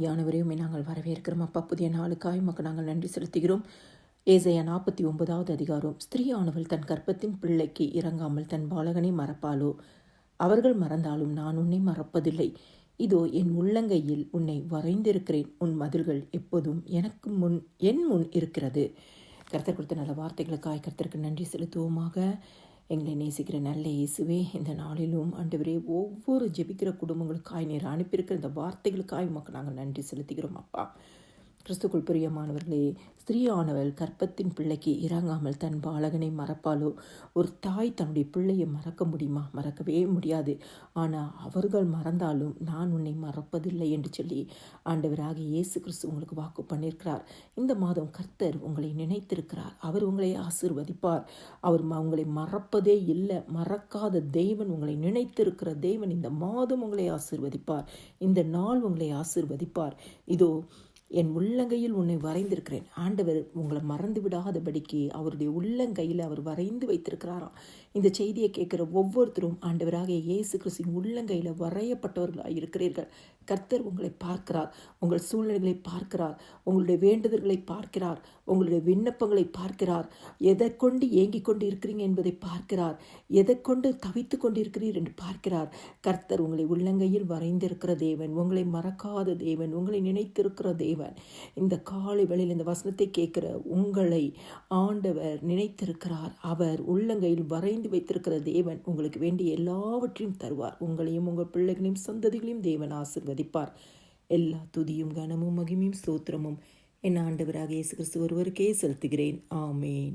யானவரையுமே நாங்கள் வரவேற்கிறோம். அப்பா புதிய நாளுக்காய் மக்கள் நாங்கள் நன்றி செலுத்துகிறோம். ஏசையா நாற்பத்தி ஒன்பதாவது அதிகாரம். ஸ்திரீயானவள் தன் கற்பத்தின் பிள்ளைக்கு இறங்காமல் தன் பாலகனை மறப்பாளோ? அவர்கள் மறந்தாலும் நான் உன்னை மறப்பதில்லை. இதோ என் உள்ளங்கையில் உன்னை வரைந்திருக்கிறேன். உன் மதில்கள் எப்போதும் எனக்கு முன் என் முன் இருக்கிறது. கருத்தர் கொடுத்த நல்ல வார்த்தைகளுக்காய் கருத்தருக்கு நன்றி செலுத்துவோமாக. எங்களை நேசிக்கிற நல்ல இயேசுவே இந்த நாளிலும் ஆண்டவரே ஒவ்வொரு ஜெபிக்கிற குடும்பங்களுக்காய் நீர் அனுப்பியிருக்கிற இந்த வார்த்தைகளுக்காய் உமக்கு நாங்கள் நன்றி செலுத்துகிறோம் அப்பா. கிறிஸ்துக்குள் பிரியமானவர்களே ஸ்திரீயானவள் கற்பத்தின் பிள்ளைக்கு இறங்காமல் தன் பாலகனை மறப்பாலோ ஒரு தாய் தன்னுடைய பிள்ளையை மறக்க முடியுமா? மறக்கவே முடியாது. ஆனால் அவர்கள் மறந்தாலும் நான் உன்னை மறப்பதில்லை என்று சொல்லி ஆண்டவராக இயேசு கிறிஸ்து உங்களுக்கு வாக்கு பண்ணியிருக்கிறார். இந்த மாதம் கர்த்தர் உங்களை நினைத்திருக்கிறார். அவர் உங்களை ஆசிர்வதிப்பார். அவர் ம- உங்களை மறப்பதே இல்லை. மறக்காத தெய்வன் உங்களை நினைத்திருக்கிற தெய்வன் இந்த மாதம் உங்களை ஆசிர்வதிப்பார். இந்த நாள் உங்களை ஆசிர்வதிப்பார். இதோ என் உள்ளங்கையில் உன்னை வரைந்திருக்கிறேன். ஆண்டவர் உங்களை மறந்து விடாதபடிக்கு அவருடைய உள்ளங்கையில் அவர் வரைந்து வைத்திருக்கிறாராம். இந்த செய்தியை கேட்குற ஒவ்வொருத்தரும் ஆண்டவராக இயேசு கிறிஸ்துவின் உள்ளங்கையில் வரையப்பட்டவர்களாக இருக்கிறீர்கள். கர்த்தர் உங்களை பார்க்கிறார். உங்கள் சூழ்நிலைகளை பார்க்கிறார். உங்களுடைய வேண்டுதல்களை பார்க்கிறார். உங்களுடைய விண்ணப்பங்களை பார்க்கிறார். எதை கொண்டு ஏங்கிக் கொண்டு இருக்கிறீங்க என்பதை பார்க்கிறார். எதை கொண்டு தவித்து கொண்டு இருக்கிறீர் என்று பார்க்கிறார். கர்த்தர் உங்களை உள்ளங்கையில் வரைந்திருக்கிற தேவன் உங்களை மறக்காத தேவன் உங்களை நினைத்திருக்கிற தேவன். இந்த காலை வேளையில் இந்த வசனத்தை கேட்கிற உங்களை ஆண்டவர் நினைத்திருக்கிறார். அவர் உள்ளங்கையில் வரைந்து வைத்திருக்கிற தேவன் உங்களுக்கு வேண்டிய எல்லாவற்றையும் தருவார். உங்களையும் உங்கள் பிள்ளைகளையும் சந்ததிகளையும் தேவன் ஆசிர்வதிப்பார். எல்லா துதியும் கனமும் மகிமையும் சோத்திரமும் என் ஆண்டவராக இயேசு கிறிஸ்து ஒருவருக்கே செலுத்துகிறேன். ஆமேன்.